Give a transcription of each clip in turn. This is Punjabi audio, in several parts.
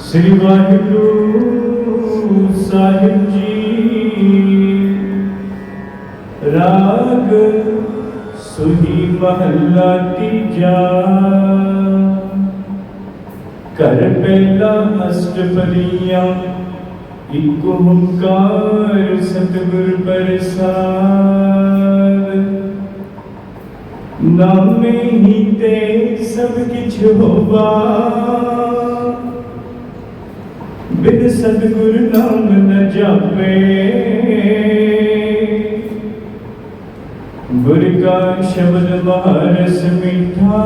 ਸ੍ਰੀ ਵਾਹਿਗੁਰੂ ਸਾਹਿਬ ਜੀ। ਰਾਗ ਸੁਹੀ ਮਹੱਲਾ ਤੀਜਾ। ਘਰ ਪਹਿਲਾ ਅਸ਼ਟਪਦੀਆਂ, ਇਕ ਓੰਕਾਰ ਸਤਿਗੁਰ ਪ੍ਰਸਾਦ। ਨਾਮੇ ਹੀ ਤੇ ਸਭ ਕਿਛ ਹੋਵਾ। ਬਿਨ ਸਤਿਗੁਰ ਨਾਮ ਨ ਜਾਪੇ ਗੁਰ ਕਾ ਸ਼ਬਦ ਮਹਰਸ ਮਿਠਾ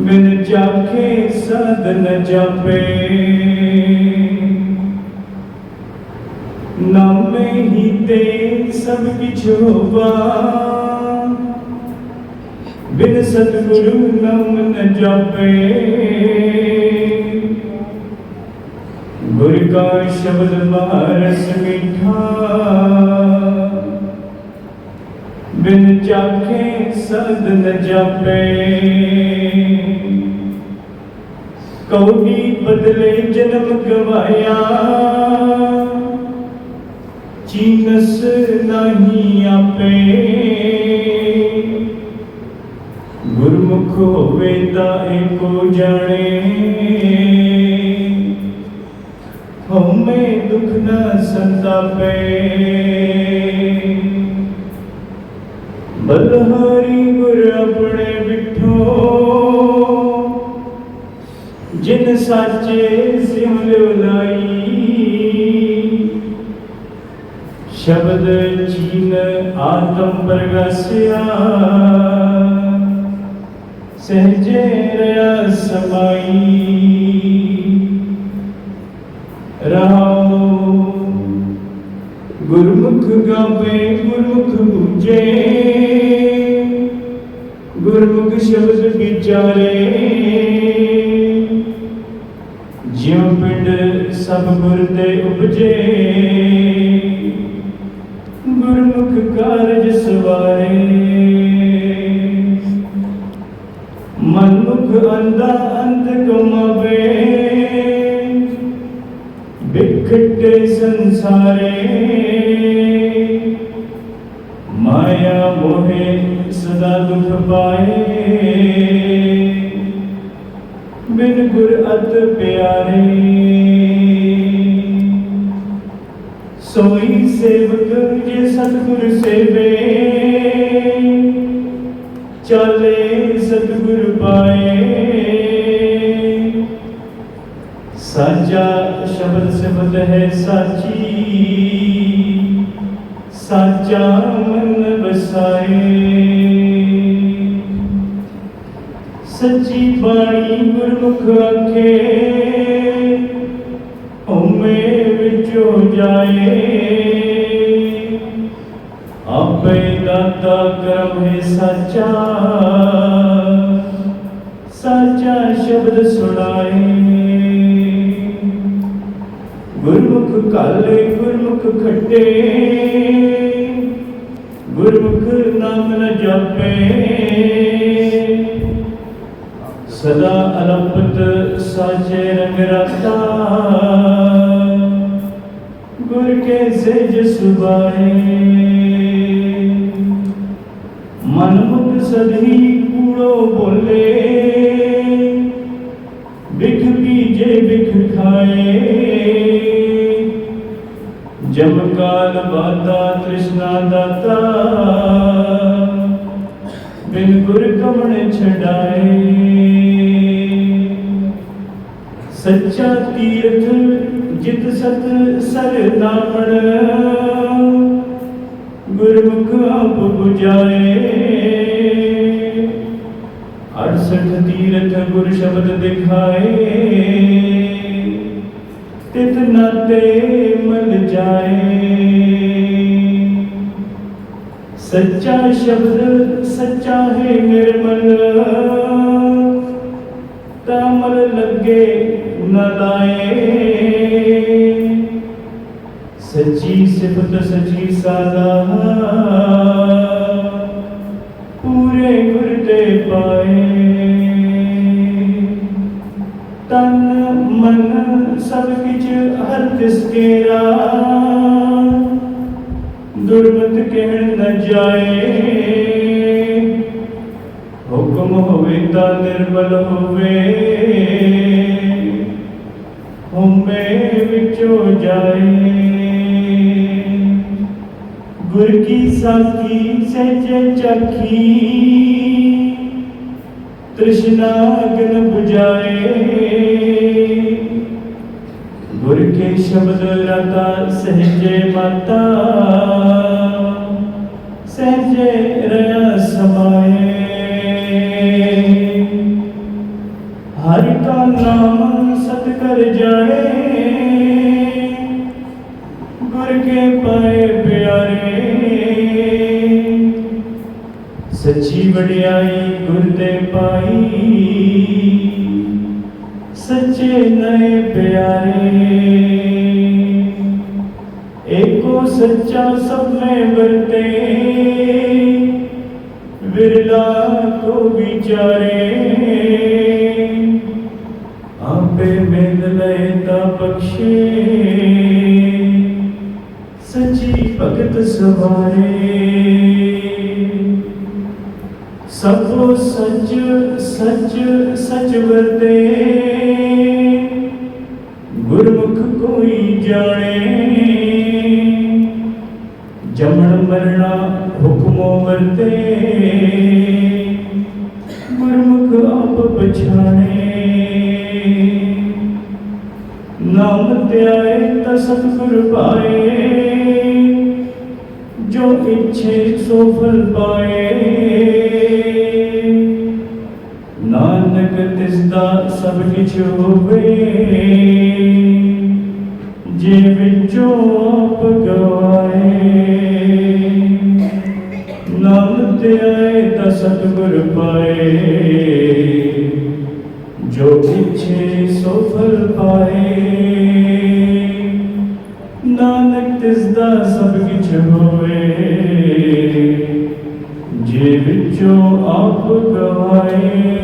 ਬਿਨ ਚਾਖੇ ਸਦ ਨ ਜਾਪੇ ਨਾਮੇ ਹੀ ਤੇ ਸਭ ਕਿਛ ਹੋਵਾ ਬਿਨ ਸਤਿਗੁਰੂ ਨਾਮ ਨ ਜਾਪੇ ਗੁਰ ਕਾ ਸ਼ਬਦ ਮਾਰਸ ਮਿਠਾ ਬਿਨ ਚਾਖੇ ਸਦ ਨ ਜਾਪੇ ਕਉਡੀ ਬਦਲੇ ਜਨਮ ਗਵਾਇਆ ਚੀਨਸ ਨਹੀਂ ਆਪੇ ਗੁਰਮੁਖ ਹੋਵੇ ਤਾਂ ਏਕੋ ਜਾਣੇ ਦੁਖ ਨ ਸੰਤਾਪੇ। ਬਲਹਾਰੀ ਗੁਰ ਆਪਣੇ ਬਿਠੋ। ਜਿਨ ਸਾਚੇ ਸਿਮਰਿ ਲਾਈ। ਸ਼ਬਦ ਚੀਨ ਆਤਮ ਪ੍ਰਗਸਿਆ। ਸਹਜੇ ਰਿਆ ਸਮਾਈ। ਰਹਾਉ ਗੁਰਮੁਖ ਗਾਵੇ ਗੁਰਮੁਖ ਬੁਝੇ ਗੁਰਮੁਖ ਸ਼ਬਦ ਵਿਚਾਰੇ ਜਿਉ ਪਿੰਡ ਸਭ ਗੁਰ ਤੇ ਉਪਜੇ ਵਿਖਟੇ ਸੰਸਾਰੇ। ਮਾਇਆ ਮੋਹਿ ਸਦਾ ਦੁਖ ਪਾਏ। ਬਿਨ ਗੁਰ ਅਤ ਪਿਆਰੇ। ਸੋਈ ਸੇਵਕ ਜੇ ਸਤਿਗੁਰ ਸੇਵੇ। ਚਾਲੇ ਸਾਚਾ ਸ਼ਬਦ ਸਿਮਤ ਹੈ ਸਾਚੀ ਸਾਚਾ ਮਨ ਵਸਾਏ ਸੱਚੀ ਬਾਣੀ ਗੁਰਮੁਖ ਆਖੇ ਹਉਮੈ ਵਿੱਚੋਂ ਜਾਏ ਆਪੇ ਦਾਤਾ ਕਰਮ ਹੈ ਸਾਚਾ ਸਾਚਾ ਸ਼ਬਦ ਸੁਣਾਏ ਗੁਰਮੁਖ ਕਾਲੇ ਗੁਰਮੁਖ ਖੱਟੇ ਗੁਰਮੁਖ ਨਾਮ ਨ ਜਪੇ। ਸਦਾ ਅਲੰਪਤ ਸਾਚੇ ਰੰਗ ਰਤਾ। ਗੁਰ ਕੇ ਸੇਜ ਸੁਬਾਏ ਮਨ ਮੁਖ ਸਦੀ ਕੂੜੋ ਬੋਲੇ। ਬਿਖ ਬੀਜੇ ਬਿਖ ਖਾਏ। ਜਮ ਕਾਲ ਬਾਦਾ ਤ੍ਰਿਸ਼ਨਾ ਦਾਤਾ। ਬਿਨ ਗੁਰ ਕਮਣ ਛਡਾਏ। ਸੱਚਾ ਤੀਰਥ ਜਿਤ ਸਤ ਸਰ ਨਾਮਣ। ਗੁਰਮੁਖ ਆਪ 부ਜਾਏ 68 ਤੀਰਥ ਗੁਰ ਸ਼ਬਦ ਦਿਖਾਏ ਤਿਤ ਨਾਤੇ ਮਲ ਜਾਏ ਸੱਚਾ ਸ਼ਬਦ ਸੱਚਾ ਹੈ ਨਿਰਮਲ ਤਾਮਲ ਲੱਗੇ ਨ ਲਾਏ ਸੱਚੀ ਸਿਫਤ ਸੱਚੀ ਸਾਦਾ ਤਨ ਮਨ ਸਭ ਕਿਛ ਹਰ ਤਿਸ ਕੇਰਾ ਦੁਰਮਤ ਕਹਿਣ ਨ ਜਾਏ, ਹੁਕਮ ਹੋਵੇ ਤਾਂ ਨਿਰਮਲ ਹੋਵੇ। ਹੁਮੇ ਵਿੱਚੋਂ ਜਾਏ। ਗੁਰ ਕੀ ਸਾਖੀ, ਸਹਿਜ ਚਖੀ। ਤ੍ਰਿਸ਼ਨਾ ਅਗਨ 부ਜਾਏ ਗੁਰ ਕੇ ਸ਼ਬਦ ਰਤਾ ਸਹਜੇ ਮਾਤਾ। ਸਹਜੇ ਰਹਾ ਸਮਾਏ। ਹਰਿ ਕਾ ਨਾਮ ਸਤ ਕਰ ਜਾਏ। ਸੱਚੀ ਵਡਿਆਈ ਗੁਰ ਦੇ ਪਾਈ। ਸੱਚੇ ਨਏ ਪਿਆਰੇ। ਏਕੋ ਸੱਚਾ ਸਭ ਮੈਂ ਵਰਤੇ। ਵਿਰਲਾ ਕੋ ਵਿਚਾਰੇ। ਆਪੇ ਮਿਲ ਲਏ ਤਾਂ ਬਖਸ਼ੇ। ਸੱਚੀ ਭਗਤ ਸਵਾਰੇ। ਸਭ ਸੱਚ ਸੱਚ ਸੱਚ ਵਰਤੇ। ਗੁਰਮੁਖ ਕੋਈ ਜਾਣੇ। ਜਮਣ ਮਰਣਾ ਹੁਕਮੋ ਵਰਤੇ। ਗੁਰਮੁਖ ਆਪ ਪਛਾਣੇ। ਨਾਮ ਧਿਆਏ ਤਾਂ ਸਤਿਗੁਰ ਪਾਏ। ਜੋ ਇੱਛੇ ਸੋ ਫਲ ਪਾਏ। ਨਾਨਕ ਤਿਸ ਦਾ ਸਭ ਕਿਛ ਹੋਵੇ ਜੇ ਵਿੱਚੋਂ ਆਪ ਗਵਾਏ ਨਾਮ ਤੇ ਆਏ ਤਾਂ ਸਤਿਗੁਰ ਪਾਏ ਜੋ ਇੱਛੇ ਸੋ ਫਲ ਪਾਏ ਨਾਨਕ ਤਿਸ ਦਾ ਸਭ ਕਿਛ ਹੋਵੇ ਜੇ ਵਿੱਚੋਂ ਆਪ ਗਵਾਏ